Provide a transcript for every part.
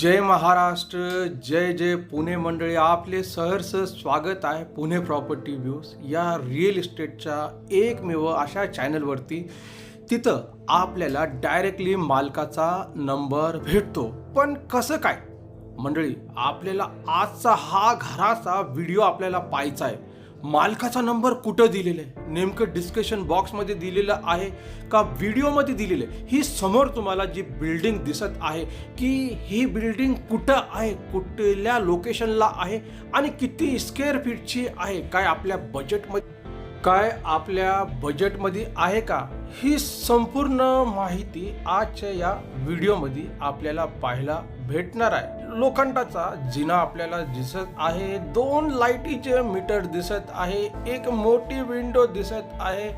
जय महाराष्ट्र जय जय पुणे मंडळी. आपले सहर्ष स्वागत आहे पुणे प्रॉपर्टी व्ह्यूज या रिअल इस्टेटच्या एकमेव अशा चॅनलवरती तिथं आपल्याला डायरेक्टली मालकाचा नंबर भेटतो. पण कसं काय? मंडळी आपल्याला आजचा हा घराचा व्हिडिओ आपल्याला पाहायचा आहे. मालकाचा नंबर कुठं दिलेला आहे? नेमकं डिस्कशन बॉक्समध्ये दिलेलं आहे का व्हिडिओमध्ये दिलेलं आहे? ही समोर तुम्हाला जी बिल्डिंग दिसत आहे की ही बिल्डिंग कुठं आहे कुठल्या लोकेशनला आहे आणि किती स्क्वेअर फीटची आहे? काय आपल्या बजेटमध्ये काय आपल्या बजेटमध्ये आहे का? ही संपूर्ण माहिती आजच्या या व्हिडिओमध्ये आपल्याला पाहायला भेटणार आहे. लोखंडाचा जिना आपल्याला दिसत आहे. दोन लाईटीचे मीटर दिसत आहे. एक मोठी विंडो दिसत आहे.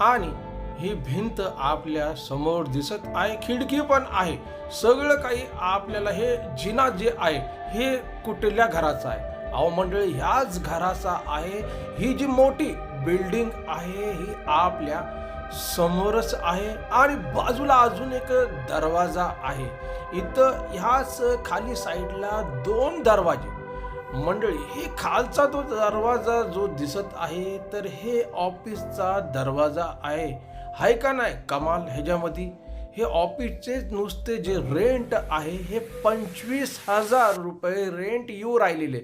आणि ही भिंत आपल्यासमोर दिसत आहे. खिडकी पण आहे. सगळं काही आपल्याला हे जिना जे आहे हे कुठल्या घराचं आहे? अहो मंडळी ह्याच घराचा आहे. ही जी मोठी बिल्डिंग आहे ही आपल्या समोरच आहे आणि बाजूला अजून एक दरवाजा आहे. इथं ह्याच खाली साईडला दोन दरवाजे. मंडळी हे खालचा तो दरवाजा जो दिसत आहे तर हे ऑफिसचा दरवाजा आहे. हाय का नाही? कमाल ह्याच्यामध्ये. हे ऑफिसचे नुसते जे रेंट आहे हे पंचवीस हजार रुपये रेंट येऊ राहिलेले.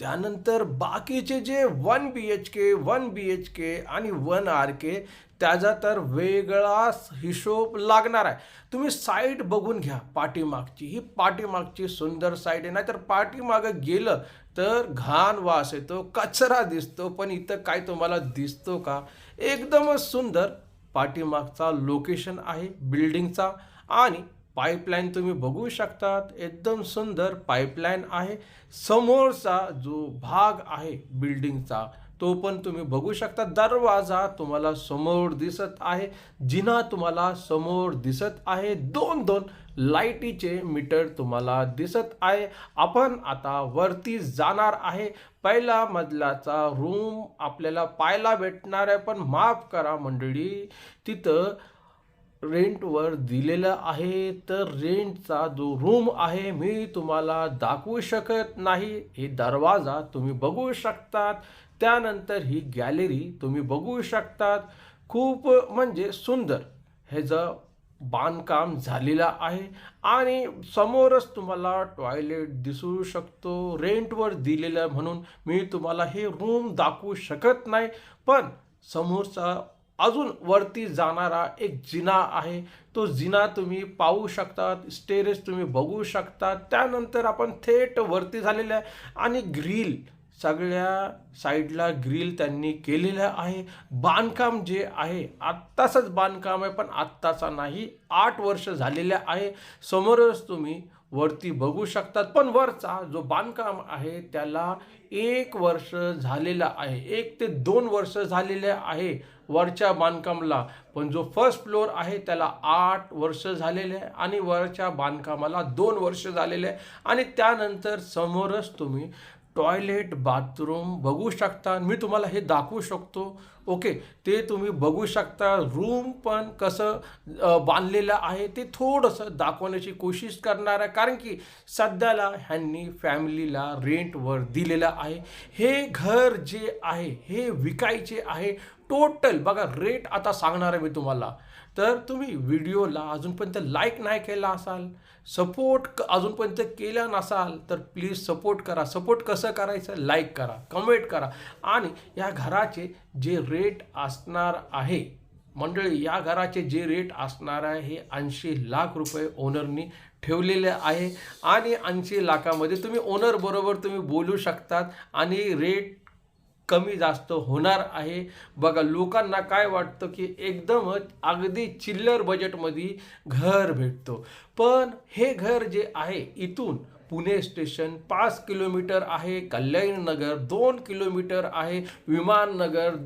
त्यानंतर बाकीचे जे one B H K one B H K आणि वन आर के त्याचा तर वेगळा हिशोब लागणार आहे. तुम्ही साईट बघून घ्या पाठीमागची. ही पाठीमागची सुंदर साईट आहे. नाहीतर पाठीमागं गेलं तर घाण वास येतो कचरा दिसतो पण इथं काय तुम्हाला दिसतो का? एकदमच सुंदर पाठीमागचा लोकेशन आहे बिल्डिंगचा आणि पाईपलाईन तुम्ही बघू शकतात. एकदम सुंदर पाईपलाईन आहे. समोरचा जो भाग आहे बिल्डिंगचा तो पण तुम्ही बघू शकता. दरवाजा तुम्हाला समोर दिसत आहे. जिना तुम्हाला समोर दिसत आहे. दोन दोन लाईटीचे मीटर तुम्हाला दिसत आहे. आपण आता वरती जाणार आहे. पहिला मजलाचा रूम आपल्याला पाहायला भेटणार आहे. पण माफ करा मंडळी तिथं रेंटवर दिलेलं आहे तर रेंटचा जो रूम आहे मी तुम्हाला दाखवू शकत नाही. हे दरवाजा तुम्ही बघू शकतात. त्यानंतर ही गॅलरी तुम्ही बघू शकतात. खूप म्हणजे सुंदर ह्याचं बांधकाम झालेलं आहे. आणि समोरच तुम्हाला टॉयलेट दिसू शकतो रेंटवर दिलेलं म्हणून. मी तुम्हाला हे रूम दाखवू शकत नाही पण समोरचा अजून वरती जाणारा एक जिना आहे. तो जिना तुम्ही पाहू शकतात स्टेरेस तुम्ही बघू शकता त्यानंतर आपण थेट वरती झालेलं आहे आणि ग्रिल सगळ्या साईडला ग्रिल त्यांनी केलेलं आहे. बांधकाम जे आहे आत्ताचंच बांधकाम आहे पण आत्ताचा नाही आठ वर्ष झालेलं आहे. समोरच तुम्ही वरती बघू शकतात. पण वरचा जो बांधकाम आहे त्याला एक वर्ष झालेला आहे. एक ते दोन वर्ष झालेले आहे वरच्या बांधकामला. पण जो फर्स्ट फ्लोअर आहे त्याला आठ वर्ष झालेले आहे आणि वरच्या बांधकामाला दोन वर्ष झालेले. आहे आणि त्यानंतर समोरच तुम्ही टॉयलेट बाथरूम बघू शकता. मी तुम्हाला हे दाखवू शकतो. ओके ते तुम्ही बघू शकता रूम पण कसं बांधलेलं आहे ते थोडंसं दाखवण्याची कोशिश करणार आहे कारण की सध्याला ह्यांनी फॅमिलीला रेंटवर दिलेलं आहे. हे घर जे आहे हे विकायचे आहे टोटल बघा रेट आता सांगणार आहे मी तुम्हाला. तर तुम्ही व्हिडिओला अजूनपर्यंत लाईक नाही केला असाल सपोर्ट अजूनपर्यंत केला नसाल तर प्लीज सपोर्ट करा. सपोर्ट कसं करायचं? लाईक करा कमेंट करा. आणि या घराचे जे रेट असणार आहे. मंडळी या घराचे जे रेट असणार आहे हे ऐंशी लाख रुपये ओनरनी ठेवलेले आहे. आणि ऐंशी लाखामध्ये तुम्ही ओनर बरोबर तुम्ही बोलू शकतात आणि रेट कमी जास्त होणार आहे. बघा लोकांना काय वाटतं की एकदमच अगदी चिल्लर बजेटमध्ये घर भेटतो. पण हे घर जे आहे इथून पुणे स्टेशन पाच किलोमीटर आहे कल्याणनगर दोन किलोमीटर आहे विमाननगर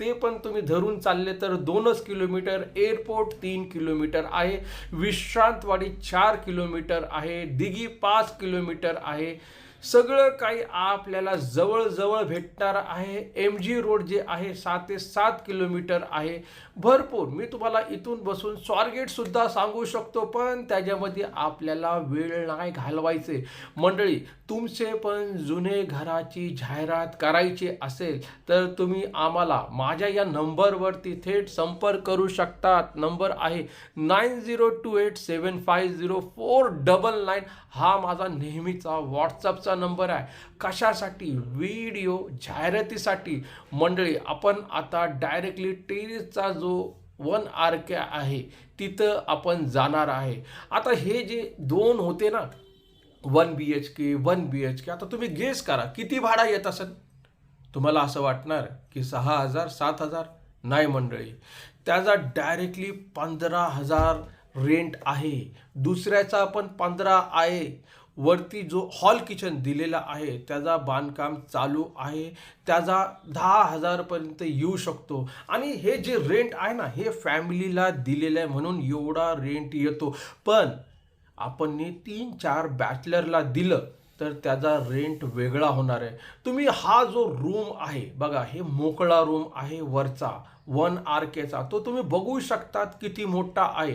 ते पण तुम्ही धरून चालले तर दोनच किलोमीटर एअरपोर्ट तीन किलोमीटर आहे. विश्रांतवाडी चार किलोमीटर आहे. दिघी पाच किलोमीटर आहे. सगळं काही आपल्याला जवळजवळ भेटणार आहे. एम जी रोड जे आहे सात ते सात किलोमीटर आहे. भरपूर. मी तुम्हाला इथून बसून स्वारगेटसुद्धा सांगू शकतो पण त्याच्यामध्ये आपल्याला वेळ नाही घालवायचे. मंडळी तुमचे पण जुने घराची जाहिरात करायची असेल तर तुम्ही आम्हाला माझ्या या नंबरवरती थेट संपर्क करू शकतात. नंबर आहे nine zero two eight seven five zero four double nine. हा माझा नेहमीचा व्हॉट्सअपचा नंबर आहे. कशासाठी? व्हिडिओ जाहिरातीसाठी. मंडळी आपण आता डायरेक्टली टेरिसचा जो वन आर के आहे तिथं आपण जाणार आहे. आता हे जे दोन होते ना one B H K one B H K आता तुम्ही गेस करा किती भाडा येत असेल? तुम्हाला असं वाटणार की सहा हजार सात हजार? नाही मंडळी. त्याचा डायरेक्टली पंधरा हजार रेंट आहे. दुसऱ्याचा पण पंधरा आहे. वरती जो हॉल किचन दिलेला आहे त्याचा बांधकाम चालू आहे. त्याचा दहा हजारपर्यंत येऊ शकतो. आणि हे जे रेंट आहे ना हे फॅमिलीला दिलेलं आहे म्हणून एवढा रेंट येतो. पण आपण तीन चार बॅचलरला दिलं तर त्याचा रेंट वेगळा होणार आहे. तुम्ही हा जो रूम आहे बघा हे मोकळा रूम आहे वरचा वन आर केचा तो तुम्ही बघू शकतात किती मोठा आहे.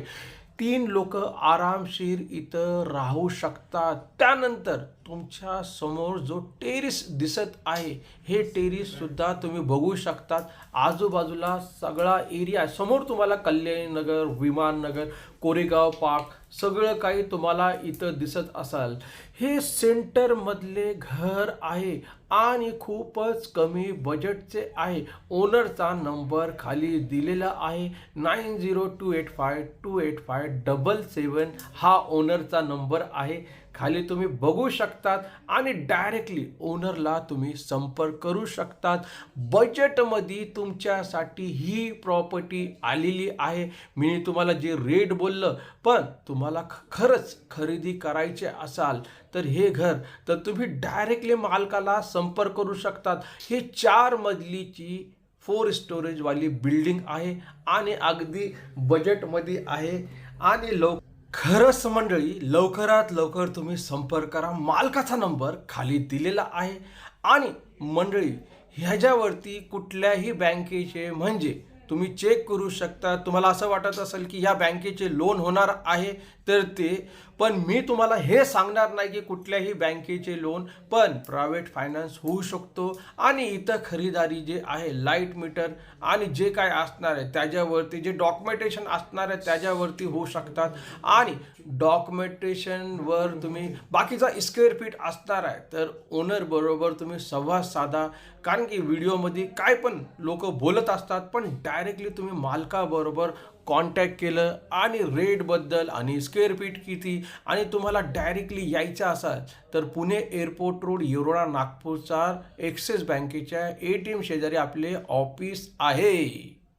तीन लोक आरामशीर इथं राहू शकतात. त्यानंतर तुमच्यासमोर जो टेरिस दिसत आहे हे टेरिस सुद्धा तुम्ही बघू शकतात. आजूबाजूला सगळा एरिया समोर तुम्हाला कल्याणी नगर विमाननगर कोरेगाव पार्क सगळं काही तुम्हाला इथं दिसत असाल. हे सेंटरमधले घर आहे आणि खूपच कमी बजेटचे आहे. ओनरचा नंबर खाली दिलेला आहे. Nine zero two eight five two eight five double seven हा ओनरचा नंबर आहे. खाली तुम्ही बघू शकतात आणि डायरेक्टली ओनरला तुम्ही संपर्क करू शकतात. बजेटमध्ये तुमच्यासाठी ही प्रॉपर्टी आलेली आहे. मी तुम्हाला जे रेट बोललं पण तुम्हाला ख- खरंच खरेदी करायचे असाल तर हे घर तर तुम्ही डायरेक्टली मालकाला संपर्क करू शकतात. हे चार मजलीची फोर स्टोरेजवाली बिल्डिंग आहे आणि अगदी बजेटमध्ये आहे. आणि लव खरंच मंडळी लवकरात लवकर तुम्ही संपर्क करा. मालकाचा नंबर खाली दिलेला आहे. आणि मंडळी ह्याच्यावरती कुठल्याही बँकेचे म्हणजे तुम्ही चेक करू शकता. तुम्हाला असं वाटत असेल की ह्या बँकेचे लोन होणार आहे तर ते. पण मी तुम्हाला हे सांगणार नाही की कुठल्याही बँकेचे लोन पण प्रायव्हेट फायनान्स होऊ शकतो. आणि इथं खरीदारी जे आहे लाइट मीटर आणि जे काय असणार आहे त्याच्यावरती जे डॉक्युमेंटेशन असणार आहे त्याच्यावरती होऊ शकतात. आणि डॉक्युमेंटेशनवर तुम्ही बाकीचा स्क्वेअर फीट असणार आहे तर ओनर बरोबर तुम्ही संवाद साधा. कारण की व्हिडिओमध्ये काय पण लोक बोलत असतात पण डायरेक्टली तुम्ही मालकाबरोबर कॉन्टॅक्ट केलं आणि रेटबद्दल आणि स्क्वेअर फीट किती आणि तुम्हाला डायरेक्टली यायचं असाल तर पुणे एअरपोर्ट रोड येरोडा नागपूरचा एक्सिस बँकेच्या ए टी एम शेजारी आपले ऑफिस आहे.